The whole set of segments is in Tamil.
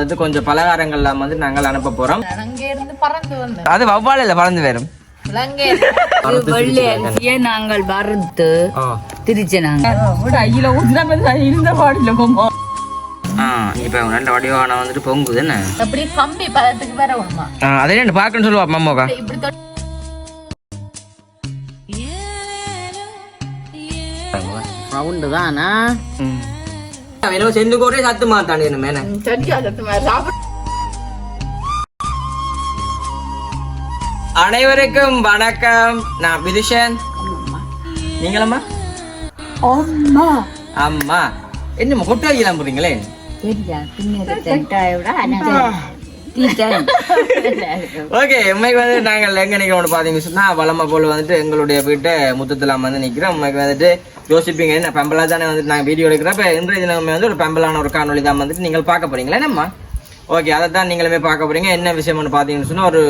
அது கொஞ்சம் பலகாரங்கள்லாம் வந்து நாங்கள் அனுப்ப போறோம். அது வவ்வால் இல்லை பறந்து வரும். இலங்கை வெள்ளை அரிசியை நாங்கள் வறுத்து திரிச்சு நாங்க ஆ இப்போ ரெண்டு வடிவான வந்துட்டு பொங்குது என்ன? அப்படி கம்பி பதத்துக்கு அதே ரெண்டு பார்க்கணும்னு சொல்லுவா தொட்டு. ரவுண்டு தானா? வேணும் செந்து கோரே சத்து மாத்தானே என்ன மேன சரியா சத்து மாதிரி சாப்பிட்டு அனைவருக்கும் வணக்கம் நான் விதுஷன் நீங்களம்மா அம்மா அம்மா என்னம்மா கொட்டாயிலாம் போறீங்களே சரியா பின்னேற தென்ட்டாயை விட அனந்தம். தீட்டன். ஓகே உண்மைக்கு வந்து நாங்கள் எங்க நிக்கிறோம் பாத்தீங்கன்னு சொன்னா வளமை போல வந்துட்டு எங்களுடைய வீட்டை முத்தத்துல வந்து நிக்கிறோம் உண்மைக்கு வந்துட்டு யோசிப்பீங்க என்ன பெம்பலாக தானே வந்துட்டு நாங்கள் வீடியோ எடுக்கிறப்ப இன்றைய தினமே வந்து ஒரு பெம்பலான ஒரு காணொலி தான் வந்துட்டு நீங்கள் பார்க்க போறீங்களா என்னம்மா? ஓகே அதை தான் நீங்களுமே பார்க்க போறீங்க. என்ன விஷயம்னு பாத்தீங்கன்னு சொன்னா ஒரு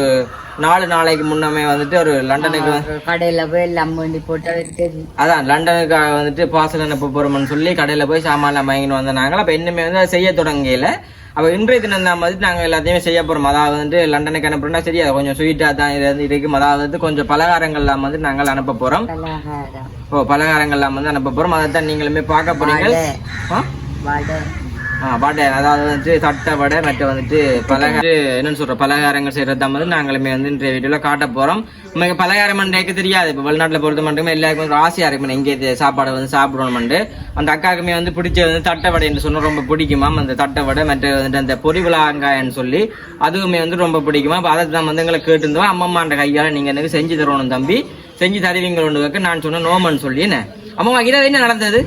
நாலு நாளைக்கு முன்னமே வந்துட்டு ஒரு லண்டனுக்கு கடையில போய் எல்லாம் வேண்டி போட்டு அதான் லண்டனுக்கு வந்துட்டு பார்சல் அனுப்ப போறோம்னு சொல்லி கடையில போய் சாமான்லாம் வாங்கிட்டு வந்த நாங்கள் அப்ப இன்னுமே வந்து செய்ய தொடங்கல. அப்ப இன்றைய தினம் தான் வந்துட்டு நாங்க எல்லாத்தையுமே செய்ய போறோம். அதாவது வந்து லண்டனுக்கு அனுப்புறோம்னா சரி அது கொஞ்சம் ஸ்வீட்டா தான் இது இருக்கும் அதாவது கொஞ்சம் பலகாரங்கள்லாம் வந்து நாங்கள் அனுப்ப போறோம். பலகாரம். ஓ பலகாரங்கள்லாம் வந்து அனுப்ப போறோம். அதை தான் நீங்களுமே பார்க்க போறீங்க? வடை அதாவது வந்துட்டு தட்டை வடை மற்ற வந்துட்டு பலகார என்னன்னு சொல்ற பலகாரங்கள் செய்யறது வந்து நாங்களுமே வந்து இன்றைய வீடியோல காட்ட போறோம். உங்களுக்கு பலகாரம் மண்டைக்கு தெரியாது. இப்போ வெளிநாட்டுல பொறுத்த மட்டுமே எல்லாருக்கும் ஒரு ஆசையா இருக்கும். இங்கே சாப்பாடு வந்து சாப்பிடணும்னு அந்த அக்காக்குமே வந்து பிடிச்ச வந்து தட்டை வடை என்று சொன்னா ரொம்ப பிடிக்குமா? அந்த தட்டை வடை மற்ற வந்துட்டு அந்த பொறி விழாங்காயன்னு சொல்லி அதுவுமே வந்து ரொம்ப பிடிக்குமா? அப்போ அதை தான் வந்து எங்களை கேட்டுருந்தோம் அம்மம்மான்ற கையால நீங்க எனக்கு செஞ்சு தரணும் தம்பி. செஞ்சு தருவீங்களோன்னு நான் சொன்ன நோமன்னு சொல்லி என்ன? அம்மா இதை என்ன நடந்தது?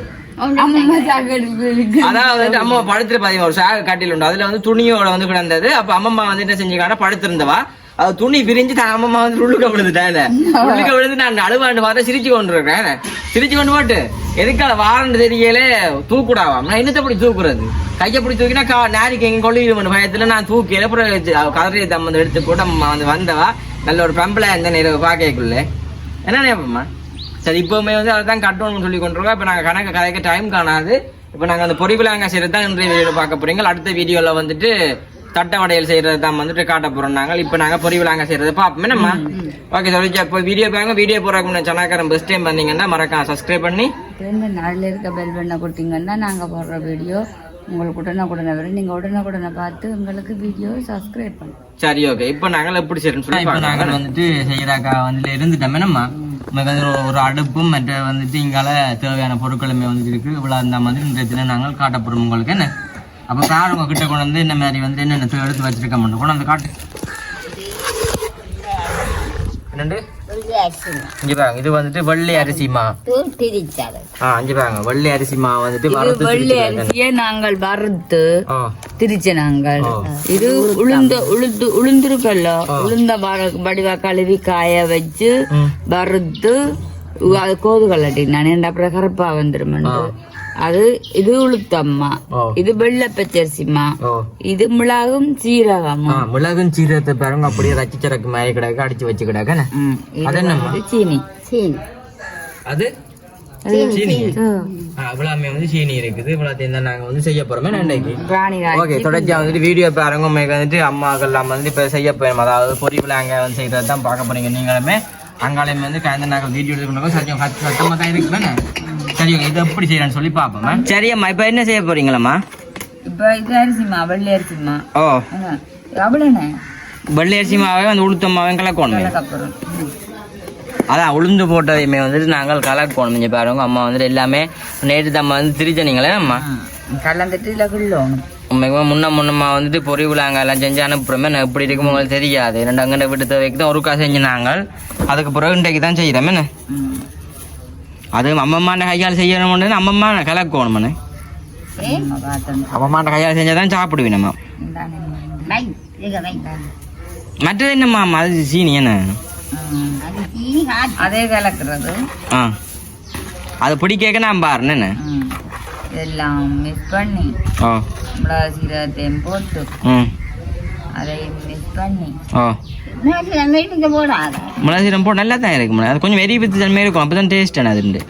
அதாவது வந்துட்டு அம்மா படுத்துட்டு பாத்தீங்க ஒரு சாக கட்டில் உண்டு அதுல வந்து துணியோட வந்து கிடந்தது. அப்ப அம்மம்மா வந்து என்ன செஞ்சுக்கான படுத்திருந்தவா. அது துணி பிரிஞ்சு தான் அம்மம்மா வந்து உள்ளுக்க விழுந்துட்டேன் உள்ளுக்க விழுந்து நான் அழுவாண்டு பார்த்தா சிரிச்சு கொண்டு இருக்கேன் சிரிச்சு கொண்டு போட்டு. எதுக்கால வாரண்டு தெரியல தூக்குடாவாம் நான் என்னத்தை அப்படி தூக்குறது? கையை பிடி தூக்கினா கா நேரிக்கு எங்க பயத்துல நான் தூக்கி அப்புறம் கதறியை தம்மந்து எடுத்து போட்டு அம்மா வந்து வந்தவா. நல்ல ஒரு பெம்பளை அந்த நேரம் பாக்கக்குள்ள என்ன நினைப்பம்மா சரி இப்போவுமே வந்து அதை தான் கட்டணும்னு சொல்லி கொண்டிருக்கோம். இப்போ நாங்கள் கணக்கு கதைக்க டைம் காணாது. இப்போ நாங்கள் அந்த பொறிவிலாங்க செய்கிறது தான் இன்றைய வீடியோவில் பார்க்க போறீங்க. அடுத்த வீடியோவில் வந்துட்டு தட்டை வடையல் செய்கிறது தான் வந்துட்டு காட்ட போகிறோம் நாங்கள். இப்போ நாங்கள் பொறிவிலாங்க செய்கிறது பார்ப்போம் என்னம்மா ஓகே சொல்லிச்சு இப்போ வீடியோ பாருங்க. வீடியோ போகிறதுக்கு முன்னாடி சனாக்காரன் பெஸ்ட் டைம் வந்தீங்கன்னா மறக்காம சப்ஸ்கிரைப் பண்ணி. நாளில் இருக்க பெல் பண்ண கொடுத்தீங்கன்னா நாங்கள் போடுற வீடியோ உங்களுக்கு உடனுக்குடனே வரும். நீங்கள் உடனுக்குடனே பார்த்து உங்களுக்கு வீடியோ சப்ஸ்கிரைப் பண்ணுங்க சரி ஓகே இப்போ நாங்கள் எப்படி செய்யணும் சொல்லி இப்போ நாங்கள் வந்துட்டு செய்யறாக்கா வந்துட்டு இருந்துட்டோம் என்னம்மா நமக்கு ஒரு- அடுப்பும் மற்ற வந்துட்டு இங்கால தேவையான பொருட்களுமே வந்துட்டு இருக்கு. இவ்வளோ அந்த மாதிரி இன்றைய தினம் நாங்கள் காட்டப்படும் உங்களுக்கு. என்ன? அப்போ சார் உங்க கிட்ட கொண்டு வந்து இந்த மாதிரி வந்து என்னென்ன எடுத்து வச்சிருக்க மாட்டோம் கொண்டு வந்து காட்டு. என்னண்டு? இங்க பாருங்க இது வந்துட்டு வெள்ளை அரிசி மா திரிச்சாரு ஆ இங்க பாருங்க வெள்ளை அரிசி மா வந்துட்டு வறுத்து வெள்ளை திரிச்சிருக்காங்க. அரிசியை நாங்கள் வறுத்து திரிச்ச நாங்கள். இது உளுந்த உளுந்து உளுந்திருக்கல்ல உளுந்த வடிவா கழுவி காய வச்சு. வறுத்து அது கோதுகல்லட்டி நான் அப்புறம் கருப்பா வந்துருமெண்டு அது இது உளுத்தம்மா இது வெள்ளை பச்சரிசிமா இது மிளகும் சீரகமும். ஆ மிளகும் சீரகத்தை பாருங்க அப்படியே ரச்சி சரக்கு மாய கிடக்கு அடிச்சு வச்சு கிடக்கு அது என்னம்மா? சீனி. சீனி. அது? சீனி இவ்வளவுமே வந்து சீனி இருக்குது. இவ்வளோத்தையும் தான் நாங்கள் வந்து செய்ய போறோமே நன்றைக்கு ராணி ஓகே தொடர்ச்சியாக வந்துட்டு வீடியோ பாருங்க. உங்களுக்கு வந்துட்டு அம்மாக்கள் வந்து இப்போ செய்ய போயிடும் அதாவது பொறிவில் அங்கே வந்து செய்கிறது தான் பார்க்க போறீங்க நீங்களுமே. அங்காலையுமே வந்து கலந்து நாங்கள் வீடியோ எடுக்கணும் சத்தியம் சத்தமாக தான் இருக்கு தானே சரி இது எப்படி செய்யறேன்னு சொல்லி பார்ப்போம் சரி அம்மா இப்போ என்ன செய்ய போறீங்களம்மா? இப்ப இது அரிசிமா வெள்ளை அரிசிமா ஓ. அவ்வளோண்ணே வெள்ளை அரிசி மாவே உளுத்த மாவையும் கலக்கணுமே. அதான் உளுந்து போட்டதையுமே வந்துட்டு நாங்கள் கலக்கணும். இங்கே பாருங்க அம்மா வந்துட்டு எல்லாமே நேற்று தம்மா வந்து திரிச்சனீங்களே அம்மா? கலந்துட்டு இதில் கிள்ளணும். உண்மைக்குமே முன்ன முன்னமா வந்துட்டு பொறி விழாங்க எல்லாம் செஞ்சு அனுப்புறோமே நான் எப்படி இருக்கும் உங்களுக்கு தெரியாது. ரெண்டு அங்கண்ட வீட்டு தேவைக்கு தான் ஒருக்கா செஞ்சு நாங்கள். அதுக்கு பிறகு இன்றைக்கு தான் செய்கிறோம் என்ன? அது அம்மம்மாண்ட கையால் செய்யணும்னு அம்மம்மா கலக்கணும்னு. அம்மம்மாண்ட கையால் செஞ்சால் தான் சாப்பிடுவேன் நம்ம. மற்றது என்னம்மா அது சீனி என்ன? அதே கலக்கிறது. ஆ. அது பிடிக்க நான் பாருன்னு என்ன? ம். எல்லாம் மிக்ஸ் பண்ணி மிளகா சீரகத்தையும் போட்டு ம். பண்ணி. போடாத. மிளகாசீரம் போட்டு நல்லா தான் இருக்கு அது கொஞ்சம் வெறி வித்து தன்மை இருக்கும். அப்போ தான் டேஸ்ட் அது உண்டு.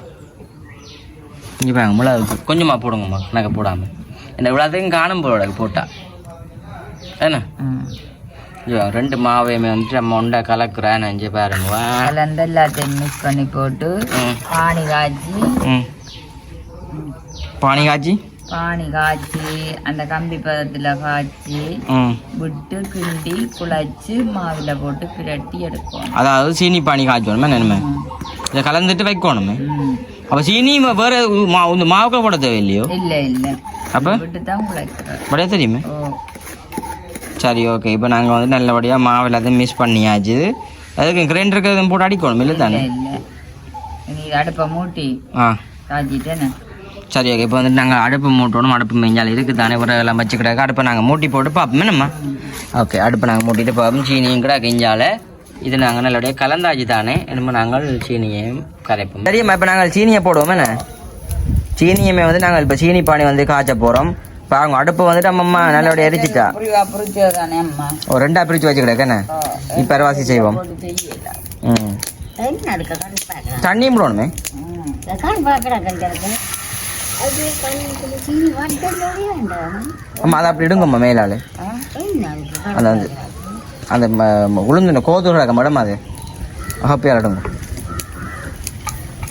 இங்கே பாருங்க மிளகா கொஞ்சமாக போடுங்கம்மா. கணக்கு போடாமல் என்ன இவ்வளோத்தையும் காணும் போட போட்டா. என்ன? ஐயோ, ரெண்டு மாவையுமே வந்துட்டு நம்ம உண்டை கலக்குறேன். நெஞ்சு பாருங்க. கலந்து எல்லாத்தையும் மிக்ஸ் பண்ணி போட்டு பானி காய்ச்சி. பானி காய்ச்சி? பானி காய்ச்சி அந்த கம்பி பதத்தில் காய்ச்சி ம் விட்டு கிண்டி குழச்சி மாவில் போட்டு பிரட்டி எடுக்கணும். அதாவது சீனி பானி காய்ச்சணுமே நினைமே. இதை கலந்துட்டு வைக்கணுமே. அப்போ சீனி வேற இந்த மாவுக்கு போட தேவையில்லையோ? இல்லை இல்லை. அப்போ? விட்டு தான் குழைக்கிறோம் தெரியுமே. சரி ஓகே இப்போ நாங்கள் வந்து நல்லபடியாக மாவு எல்லாத்தையும் மிஸ் பண்ணியாச்சு. அதுக்கு கிரைண்டருக்கு போட்டு அடிக்கணும் இல்லை தானே இல்லை. நீ அடுப்பை மூட்டி ஆ. காய்ச்சிட்டேன்னு. சரி ஓகே இப்போ வந்துட்டு நாங்கள் அடுப்பு மூட்டணும் அடுப்பு மெஞ்சால் இருக்குது தானே ஒரு எல்லாம் வச்சுக்கிட்டாக்க அடுப்பை நாங்கள் மூட்டி போட்டு பார்ப்போமே. நம்ம ஓகே அடுப்பை நாங்கள் மூட்டிட்டு பார்ப்போம். சீனியும் கூட கிஞ்சால. இது நாங்கள் நல்லபடியாக கலந்தாச்சு தானே? என்னமோ நாங்கள் சீனியையும் கரைப்போம். சரிம்மா இப்போ நாங்கள் சீனியை போடுவோம். என்ன? சீனியுமே வந்து நாங்கள் இப்போ சீனி பானி வந்து காய்ச்ச போகிறோம் பாருங்க அடுப்பு வந்துட்டு அம்மம்மா நல்லபடியாக எரிச்சிட்டா. அம்மா? ஒரு ரெண்டா பிரித்து வச்சுக்கிட்டேன் இப்போ அரைவாசி செய்வோம். ம். தண்ணியும் போடணுமே. அம்மா அதை அப்படி இடுங்கம்மா மேலாள் அந்த அந்த அந்த ம- உளுந்து கோதூர் ரகம் மேடம் அது. ஹாப்பியாக இடுங்க.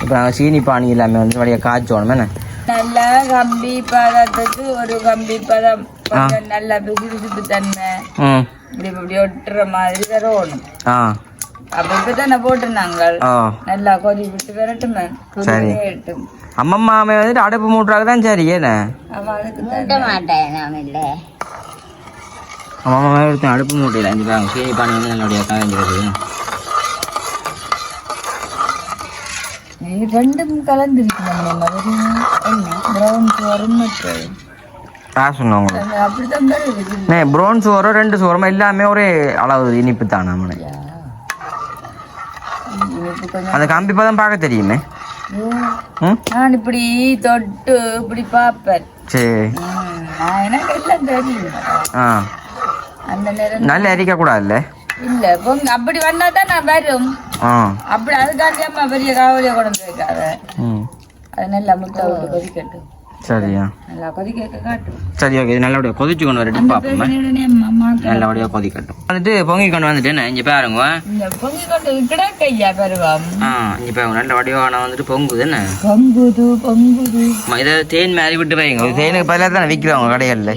இப்போ நாங்கள் சீனி பானி எல்லாமே வந்து வழியாக காய்ச்சோணும். என்ன? நல்லா கம்பி பதத்துக்கு ஒரு கம்பி பதம். நல்லா பிசு பிசுப்பு தன்மை இப்படி இப்படி ஒட்டுற மாதிரி வரணும் ஆ. நல்லா கொதி விட்டு விரட்டுமே சரி. அம்மம்மா வந்துட்டு அடுப்பு மூட்டுறாங்க தான் சரி அம்மா ஒருத்தன் அடுப்பு மூட்டையில் அஞ்சு பாருங்க சீனி பானி வந்து நல்லபடியாக காய்ஞ்சி வருது நீ ரெண்டும் கலந்துருக்கணும் என்ன ப்ரௌன் சோறும் ப்ரௌன் சோறோ ரெண்டு சோறமா எல்லாமே ஒரே அளவு இனிப்பு தான் நம்மளே இப்போ கொஞ்சம் அந்த கம்பி பதம் பார்க்க தெரியுமே. நான் இப்படி தொட்டு இப்படி பார்ப்பேன். சரி. எனக்கு எல்லாம் தெரியும். ஆ. அந்த நேரம் நல்ல எரிக்க கூடாதுல்ல? இல்ல பொங்க அப்படி வந்தா தான் நான் வரும். அப்படி அதுக்காண்டி அம்மா பெரிய காவலியை கொண்டு வைக்காத அது நல்லா முட்டை விட்டு கொதிக்கட்டும். சரியா. நல்லா கொதிக்க காட்டும் சரி ஓகே இது நல்லபடியாக கொதிச்சு கொண்டு வரட்டும் பார்ப்போம் நல்லபடியாக கொதிக்கட்டும். வந்துட்டு பொங்கி கொண்டு வந்துட்டு இங்கே பாருங்க. இந்த பொங்கி கொண்டு கிடக்க ஐயா பெருவாம். ஆ இங்கே பாருங்க. நல்லபடியாக நான் வந்துட்டு பொங்குது என்ன? பொங்குது பொங்குது. அம்மா, இதை தேன் மாதிரி விட்டு வைங்க. தேனுக்கு பதிலாக தானே விற்கிறவங்க கடைகளில்?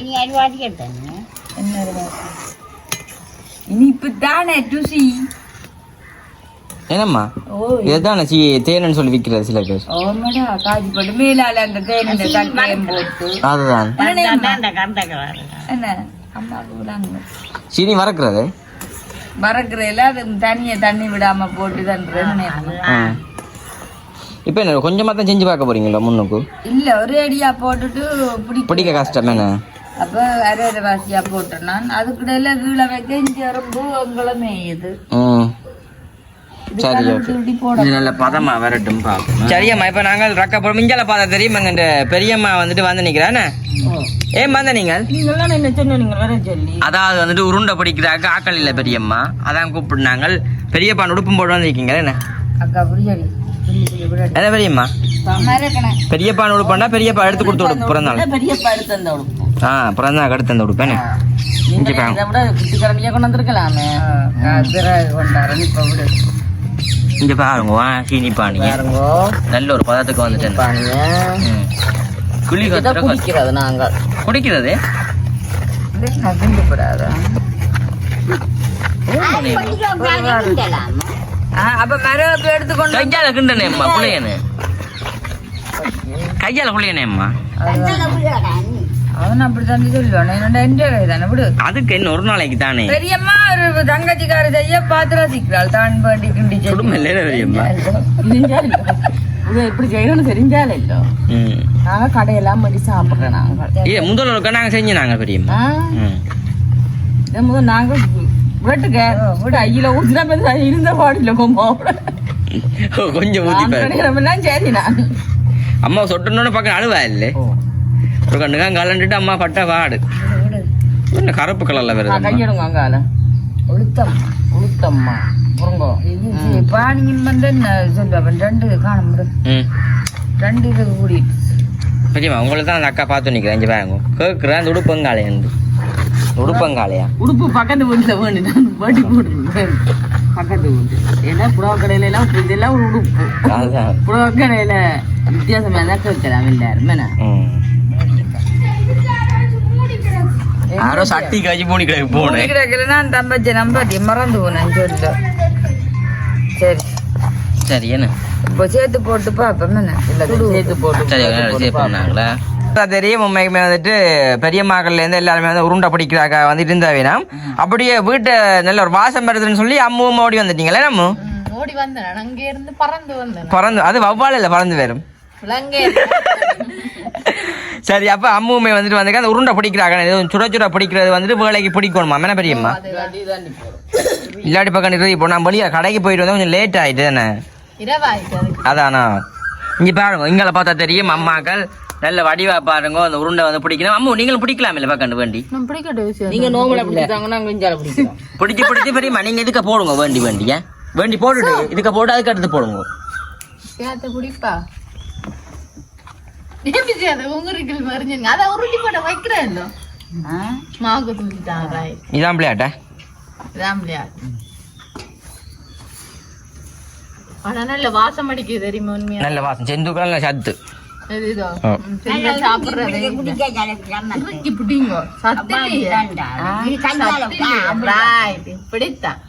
என்ன. இனிப்பு தானே ருசி என்னம்மா? ஓ இதுதானே சி தேனுன்னு சொல்லி விற்கிறது சில பேர். அதுதான். என்ன? அம்மா விடாங்க சீனி வறக்குறது மறக்கிறதுல அது தண்ணியை தண்ணி விடாம போட்டு தான் இப்போ என்ன கொஞ்சமாக தான் செஞ்சு பார்க்க போறீங்களா முன்னுக்கு? இல்ல ஒரே அடியா போட்டுட்டு பிடிக்கும் பிடிக்க கஷ்டம் என்ன? அப்ப அரை அரை வாசியா போட்டேன் நான். அதுக்கிடையில கீழே வைக்க இஞ்சி ரொம்ப எங்களை மேயுது. ம் இது சரி ஓகே. நல்ல பதமா வரட்டும் பார்ப்போம் சரியம்மா இப்போ நாங்கள் ரக்க போகிறோம் மிஞ்சால பார்த்தா தெரியும் பெரியம்மா வந்துட்டு வந்து நிற்கிறானே ஏன் வந்த நீங்கள்? நீங்களாம் என்ன சொன்னீங்க? வர சொல்லி. அதாவது வந்துட்டு உருண்டை பிடிக்கிறாக்க ஆக்கள் இல்லை பெரியம்மா. அதான் கூப்பிடுனாங்க பெரியப்பா உடுப்பும் போட்டு வந்திருக்கீங்க என்ன? பெரியம்மா? பெரியப்பா உடுப்பாண்டா பெரியப்பா எடுத்து கொடுத்து விடு பிறந்தாள் பெரிய படுத்து அந்த உடுப்பு. ஆ பிறந்தாள் அடுத்து அந்த உடுப்பேனே இங்கே பாருங்க விட குட்டிக்கரண்டியா கொண்டு வந்திருக்கலாமே. பிறகு கொண்டாரு இப்ப விடு. இங்கே பாருங்க வா சீனி பானி. பாருங்கோ. நல்ல ஒரு பதத்துக்கு வந்துட்டேன். குழி. குடிக்கிறது நாங்கள். குடிக்கிறது? அப்ப மரம் எடுத்துக்கொண்டு கையால கிண்டனே அம்மா புள்ளையனு. கையால புள்ளையனே அம்மா. அவன் அப்படித்தான் சொல்லுவான். என்னோட என்ஜாய் தானே விடு. அதுக்கு என்ன ஒரு நாளைக்கு தானே? பெரியம்மா ஒரு தங்கச்சிக்கார செய்ய பாத்திர சிக்கிறாள் தான் வேண்டி கிண்டி பெரியம்மா? இப்படி செய்யணும்னு தெரிஞ்சாலே. இல்லை நாங்க கடையெல்லாம் பண்ணி சாப்பிடுறோம் நாங்க. இல்ல முதல் ஒருக்கா நாங்க செஞ்சோம் பெரியம்மா. ம். இதை முதல் நாங்க விட்டுக்க. விட்டு ஐயில பெருசா இருந்த பாடியில கொஞ்சம் ஊத்தி சரி நான் அம்மா சொட்டணுன்னு பக்கம் அழுவா இல்லை? ஒரு கண்ணுக்கா கலண்டுட்டு அம்மா பட்ட வாடு என்ன கருப்பு கலர்ல வருது கையெடுங்க அங்கால. உளுத்தம். உளுத்தம்மா. புறங்கோ இது பானியின் வந்து என்ன சொல்லுவேன் ரெண்டு காண முடியும் ம். ரெண்டு இது கூடிட்டு பெரியம்மா உங்களை தான் அந்த அக்கா பார்த்து நிற்கிறேன் இங்கே பாருங்க. கேட்குறேன் அந்த உடுப்பங்காலே உடுப்பங்காலையா? உடுப்பு பக்கத்து வீட்டுல வேணும் நான் வட்டி போட்டுருவேன் பக்கத்து வீட்டு. ஏன்னா புடவை கடையில எல்லாம் இதெல்லாம் ஒரு உடுப்பு. புடவை கடையில வித்தியாசமா தான் கேட்கலாம் எல்லாரும். என்ன ம். யாரோ சட்டி காய்ச்சி மூணி கிடக்கு போனேன் கிடக்குறேன்னா தம்பச்சி நம்பாட்டி மறந்து போனேன் சொல்லு சரி சரி என்ன இப்போ சேர்த்து போட்டு பார்ப்போம் என்ன சேர்த்து போட்டு சரி சரி பண்ணாங்களா தெரியும் உண்மைக்குமே வந்துட்டு பெரியம்மாக்கள்ல இருந்து எல்லாருமே வந்து உருண்டை பிடிக்கிறாக்க வந்துட்டு இருந்தாவேனா அப்படியே வீட்டை நல்ல ஒரு வாசம் வருதுன்னு சொல்லி அம்மும் ஓடி வந்துட்டீங்களே நம்ம ஓடி வந்தேன் அங்க இருந்து பறந்து வந்தேன் பறந்து அது வவ்வால் இல்லை பறந்து வரும் சரி அப்ப அம்முமே வந்துட்டு வந்து அந்த உருண்டை பிடிக்கிறாங்க சுட சுட பிடிக்கிறது வந்துட்டு வேலைக்கு பிடிக்கணுமா? என்ன பெரியம்மா? இல்லாட்டி பக்கம் இப்போ நான் வெளியே கடைக்கு போயிட்டு வந்து கொஞ்சம் லேட் ஆயிட்டு தானே. அதானா? இங்க பாருங்க இங்களை பார்த்தா தெரியும் அம்மாக்கள் நல்ல வடிவா பாருங்க அந்த உருண்டை வந்து பிடிக்கணும். அம்மு நீங்களும் பிடிக்கலாம் இல்லை பக்கண்டு வேண்டி? நீங்க நோம்பல பிடிச்சாங்கன்னா பிடிச்சி பிடிச்சி பெரியம்மா நீங்க இதுக்க போடுங்க வேண்டி வேண்டி ஏன்? வேண்டி போட்டுட்டு இதுக்க போட்டு அதுக்கு அடுத்து போடுங்க. சேர்த்து குடிப்பா ஏபிசி அதை உங்குறிகள் மறிஞ்சுங்க அதை உருட்டி போட வைக்கிறேன் மாவுக்கு தூக்கிட்டான் ராய் இதான் பிள்ளையாட்ட ஆனா நல்ல வாசம் அடிக்குது தெரியுமா உண்மையா நல்ல வாசம் செந்துக்கள் நல்ல சத்து இப்படித்தான்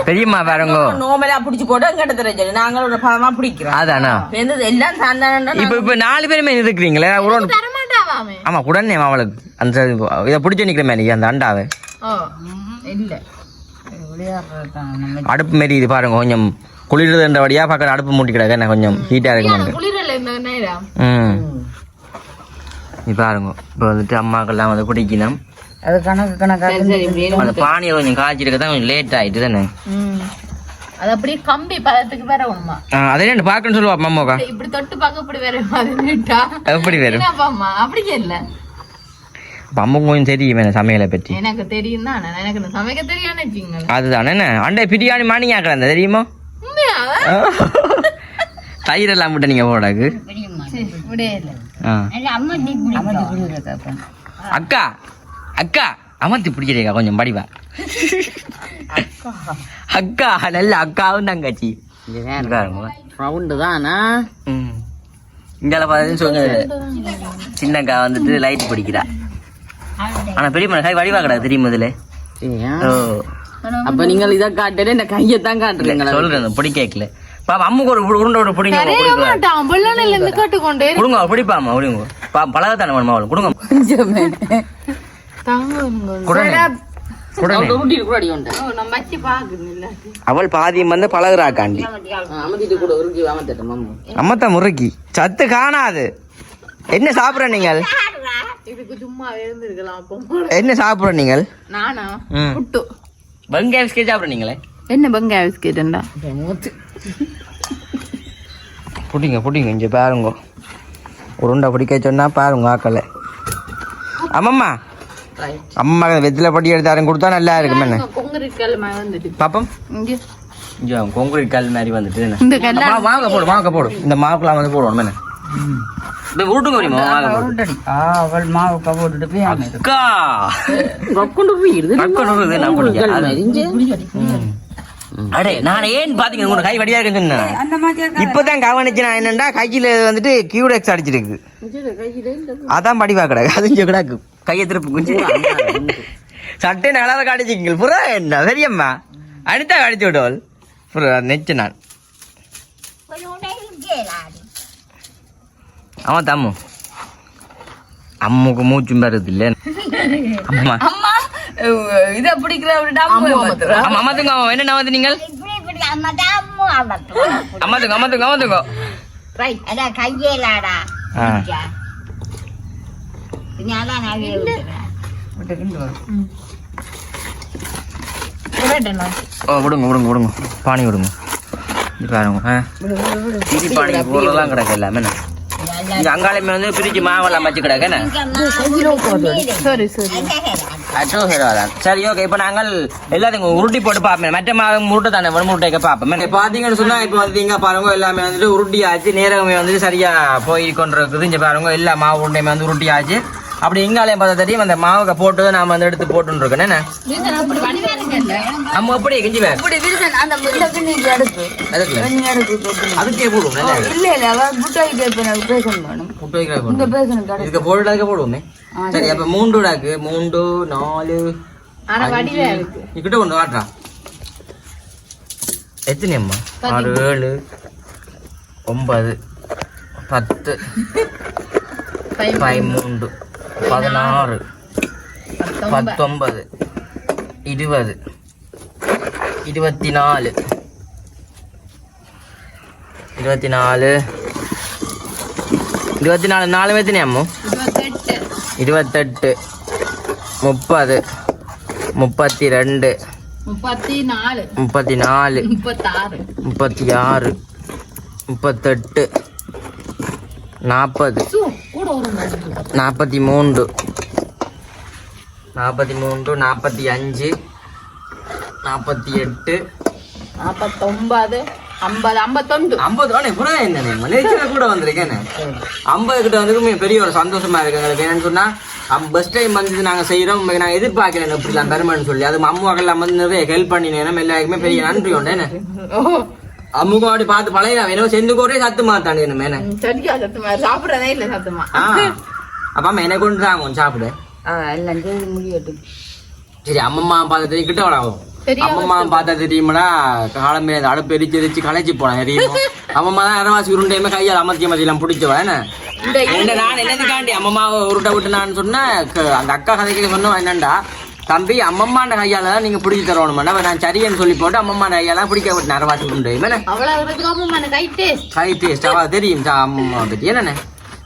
பெரியம்மா பாருங்க? நோம்பலா பிடிச்சு போட்டு அங்கிட்ட தெரிஞ்சு நாங்களும் ஒரு பழமா பிடிக்கிறோம். அதானா? வெந்தது எல்லாம் சாந்தானா இப்ப இப்ப நாலு பேருமே இருக்கிறீங்களே ஆமா உடனே அவளுக்கு அந்த இதை பிடிச்சி நிக்கிற மாதிரி அந்த அண்டாவை. இல்ல. அடுப்பு மாரி இது பாருங்க கொஞ்சம் குளிர்றதுன்றபடியா பக்கம் அடுப்பு மூட்டி கிடக்க என்ன கொஞ்சம் ஹீட்டா இருக்க ம். இது பாருங்க இப்போ வந்துட்டு அம்மாக்கெல்லாம் வந்து பிடிக்கணும் அது கணக்கு கணக்காக அந்த பானியை கொஞ்சம் காய்ச்சிருக்க தான் கொஞ்சம் லேட் ஆயிட்டு தானே? அது அப்படியே கம்பி பதத்துக்கு வேற உண்மை ஆ, அதே ரெண்டு பார்க்கணும்னு சொல்லுவா அம்மாக்கா? இப்படி தொட்டு பார்க்க இப்படி வேற எப்படி வரும் என்னப்பாம்மா அப்படி இல்ல. அப்ப அம்மாவுக்கு கொஞ்சம் தெரியும் என்ன சமையலை பற்றி. எனக்கு தெரியும் தான் எனக்கு இந்த சமைக்க தெரியான்னு வச்சுங்க அதுதானே என்ன? அண்டை பிரியாணி மாணி ஆக்கலாம் தெரியுமா? தயிர் எல்லாம் விட்டு நீங்க போடாக்கு அக்கா அக்கா அமர்த்தி பிடிக்கிறீங்க கொஞ்சம் படிவா அக்கா நல்ல அக்காவும் தங்கச்சி. ரவுண்டு தானா? ம். இங்கால பார்த்து சொல்லுங்க. சின்னக்கா வந்துட்டு லைட் பிடிக்கிறா. ஆனா பெரிய கை வடிவா கிடா தெரியுமா இதுல? ஓ. அப்ப நீங்கள் இதை காட்டுறது இந்த கையை தான் காட்டுறீங்களா சொல்றேன் பிடி கேட்கல. பாப்பா அம்முக்கு ஒரு உரு- உருண்டை ஒரு பிடிங்க கொடுங்க பிடிப்பாமா பிடிங்க பா பழகத்தானே வேணுமா அவளுக்கு. கொடுங்க. அவள் பாதியம் வந்து அமர்த்தட்டும் மாமா அம்மத்த முறுக்கி. சத்து காணாது. என்ன சாப்பிட்ற நீங்கள்? என்ன சாப்பிட்ற நீங்கள்? நானா? புட்டு. வெங்காய பிஸ்கெட் சாப்பிட்ற நீங்களே? என்ன வெங்காய பிஸ்கெட்டுண்டா பிடிங்க பிடிங்க இங்கே பாருங்க. உருண்டை பிடிக்க சொன்னா பாருங்க ஆக்கல. அம்மம்மா அம்மா வெத்தில பட்டி எடுத்து யாரும் கொடுத்தா நல்லா இருக்கும் என்ன? பாப்பம். இங்க. இங்கே கொங்குரி கல் மாதிரி வந்துட்டு வாங்க போடு வாங்க போடு. இந்த மாவுக்குலாம் வந்து போடுவோம் என்ன? அடே நான் ஏன் பாத்தீங்க உங்க கை வடியா இருக்குன்னு இப்பதான் கவனிச்சு நான் என்னண்டா கையில வந்துட்டு கியூடெக்ஸ் அடிச்சிருக்கு அதான் படிவா கிடக்கு அது இங்க கிடக்கு. கையை திருப்பு குஞ்சு. சட்டை நகலாத காடிச்சிங்க புறா என்ன? பெரியம்மா அனிதா அடிச்சு விடுவாள். புறா நெச்சு நான் அவன் தம்மு. அம்முக்கு மூச்சும் வருது இல்ல. அம்மா. அம்மா இத பிடிக்கிற ஆமா அம்மாத்துங்க அவன் என்ன வந்து நீங்கள்? அம்மாத்துங்க அம்மாத்துங்க அம்மாத்துங்க ஆ. ஓ விடுங்க விடுங்க விடுங்க பானி விடுங்க இது பாருங்க திரி பானி பொருளெல்லாம் கிடக்கு எல்லாமே இந்த அங்காளமே வந்து பிரிச்சு மாவெல்லாம் வச்சு கிடக்கு சரி ஓகே இப்போ நாங்கள் எல்லாத்தையும் உருட்டி போட்டு பார்ப்போம் மற்ற மாதம் உருட்டை தானே உருட்டைக்க பார்ப்போம் இப்போ பார்த்தீங்கன்னு சொன்னா இப்போ வந்துட்டீங்க பாருங்க எல்லாமே வந்துட்டு உருட்டி ஆச்சு நேரமே வந்துட்டு சரியா போய் கொண்டிருக்குது இங்கே பாருங்க எல்லா மாவு உருண்டையுமே வந்து உருட்டி ஆச்சு அப்படி இங்காலையும் பார்த்தா தெரியும் அந்த மாவுக்கு போட்டு நாம வந்து எடுத்து என்ன அப்படி வடிவா இருக்கேன்ல நம்ம எப்படி அடுப்பு போட்டு அதுக்கே போடுவோம் நல்லா இல்ல இதுக்கு போடுவோமே. சரி அப்ப மூன்று டாக்கு மூன்று நாலு இக்கிட்ட கொண்டு வாட்டுறா. எத்தனை அம்மா? ஆறு ஏழு ஒன்பது பத்து பதிமூன்று. பதினாறு பத்தொன்பது இருபது இருபத்தி நாலு இருபத்தி நாலு இருபத்தி நாலு நாலு எத்தனை அம்மு? இருபத்தெட்டு. முப்பது முப்பத்தி ரெண்டு முப்பத்தி நாலு முப்பத்தி நாலு முப்பத்தாறு. முப்பத்தி ஆறு முப்பத்தெட்டு நாற்பது. நாற்பத்தி மூன்று நாற்பத்தி மூன்று நாற்பத்தி அஞ்சு நாற்பத்தி எட்டு. நாப்பத்தொன்பது ஐம்பது ஐம்பத்தொண்டு ஐம்பது கூட என்ன மலேசியா கூட வந்திருக்கேன் ஐம்பது கிட்ட வந்து பெரிய ஒரு சந்தோஷமா இருக்கு எங்களுக்கு. என்னன்னு சொன்னா பஸ் டைம் வந்து நாங்க செய்யறோம் நாங்க எதிர்பார்க்கல இப்படிலாம் தருமான்னு சொல்லி. அது அம்மாக்கெல்லாம் வந்து நிறைய ஹெல்ப் பண்ணினேன் எல்லாருக்குமே பெரிய நன்றி உண்டு என்ன? அம்முக்கும் அப்படி பார்த்து பழைய வேணும் செந்து கோரே சத்து மாத்தாண்டு என்ன மேன சரியா சத்தமா. சாப்பிடறதே இல்ல சத்தமா. அப்ப அம்மா என்ன கொண்டு வாங்க கொஞ்சம் சாப்பிடு. எல்லாம் செய்து முடியட்டும் சரி அம்மம்மா பார்த்தா தெரியும் கிட்ட வராகும் அம்மம்மா பார்த்தா தெரியுமாடா காலமே அடுப்பு எரிச்சு எரிச்சு களைச்சு போனேன் தெரியும்? அம்மம்மா தான் அரவாசி உருண்டையுமே கையால் அமர்த்தி அமர்த்தி எல்லாம் பிடிச்சவா என்ன? இந்த இந்த நான் என்னதுக்காண்டி? அம்மம்மாவை உருட்டை விட்டு நான் சொன்னேன் க- அந்த அக்கா கதைக்கு சொன்னோம் என்னண்டா? தம்பி அம்மம்மாண்ட கையால தான் நீங்க பிடிச்சி தரணும்னா நான் சரின்னு சொல்லி போட்டு அம்மம்மாண்ட கையால பிடிக்க விட்டு உருண்டை என்ன? அவ்வளவு கை டேஸ்ட் கை டேஸ்ட் அவ தெரியும் சா அம்மா பத்தி. என்னண்ணே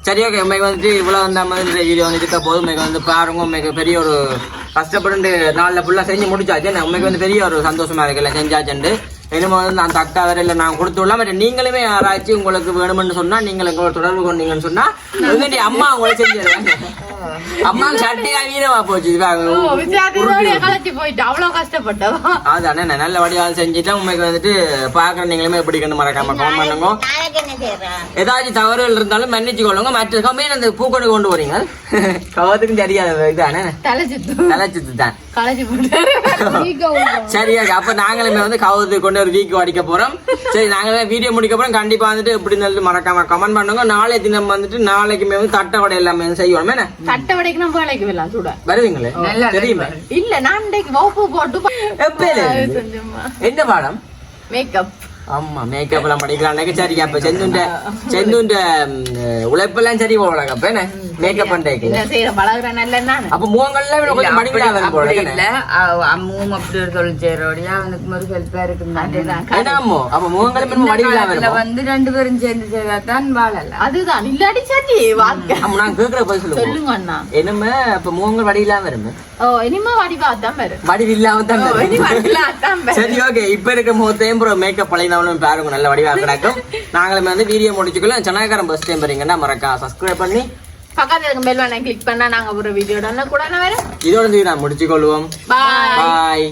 சரி ஓகே உண்மைக்கு வந்துட்டு இவ்வளோ வந்த மாதிரி வீடியோ வந்து இருக்க போது உண்மைக்கு வந்து பாருங்க உண்மைக்கு பெரிய ஒரு கஷ்டப்பட்டு நாளில் ஃபுல்லாக செஞ்சு முடிச்சாச்சு. என்ன உண்மைக்கு வந்து பெரிய ஒரு சந்தோஷமா இருக்குல்ல செஞ்சாச்சுண்டு. இனிமே வந்து அந்த அக்கா வேற இல்லை நான் கொடுத்து விடலாம்? பட் நீங்களுமே யாராச்சும் உங்களுக்கு வேணும்னு சொன்னா நீங்கள் தொடர்பு கொண்டீங்கன்னு சொன்னா உங்களுடைய அம்மா உங்களை செஞ்சிருவாங்க அம்மா சட்டியா வீரமா போச்சு கலைச்சு போயிட்டு அவ்வளவு கஷ்டப்பட்டவா அதானே நான் நல்ல வடிவாக செஞ்சுட்டு உண்மைக்கு வந்துட்டு பார்க்குற நீங்களுமே எப்படி கண்டு மறக்காம கமெண்ட் பண்ணுங்க. ஏதாச்சும் தவறுகள் இருந்தாலும் மன்னிச்சு கொள்ளுங்க. மற்ற கம்மியான அந்த பூக்கொண்டு கொண்டு போறீங்க. கவத்துக்கும் தெரியாத இதானே? தலை சுத்து. தான் கலைச்சு போட்டு. சரி okay. அப்ப நாங்களுமே வந்து கவுத்து கொண்டு ஒரு வீக் அடிக்க போறோம். சரி நாங்களே வீடியோ முடிக்க போறோம். கண்டிப்பா வந்துட்டு எப்படி நல்லது மறக்காம கமெண்ட் பண்ணுங்க. நாளை தினம் வந்துட்டு நாளைக்குமே வந்து தட்டை வடை எல்லாமே செய்வோம். என்ன? தட்டை வடைக்கு நம்ம வேலைக்கு வரலாம் சூட. வருவீங்களே? தெரியுமே? இல்ல நான் வகுப்பு போட்டு என்ன பாடம்? மேக்கப் ஆமா மேக்கப் எல்லாம் படிக்கிறான் சரி அப்ப செந்துண்ட செந்துண்ட ம், உழைப்பெல்லாம் சரி போகலாம் அப்ப என்ன? மேக்கப் பண்றதுக்கு. என்ன செய்யற பழகுற நல்ல நான் அப்ப முகங்கள்ல கொஞ்சம் மடிவிடா வரும் போல? இல்ல. அம்மும் அப்படி ஒரு தொழில் செய்யறோடியா அவனுக்கு ஒரு ஹெல்ப்பா இருக்கு அம்மோ அப்ப முகங்களும் மடிவிடா வரும்? வந்து ரெண்டு பேரும் சேர்ந்து செய்தாதான் வாழலாம் அதுதான் இல்லாடி சரி வாழ்க்கை. நான் கேக்குற பதில் சொல்லுங்க. சொல்லுங்க அண்ணா. என்னமே அப்ப முகங்கள் வடிவில்லாம வரும்? ஓ இனிமே வடிவா தான் வரும். வடிவில்லாம தான் வரும். தான் சரி ஓகே இப்ப இருக்க முகத்தையும் மேக்கப் அவனும் பேருக்கும் நல்ல வடிவாக கிடைக்கும். நாங்களுமே வந்து வீடியோ முடிச்சுக்கலாம் சென்னாக்காரன் பஸ் டைம் வரீங்கன்னா மறக்கா சப்ஸ்கிரைப் பண்ணி. பக்கத்துல இருக்க பெல் வண்ணை கிளிக் பண்ணா நாங்க ஒரு வீடியோட கூட வரும் இதோட நான் முடிச்சுக்கொள்வோம். பாய்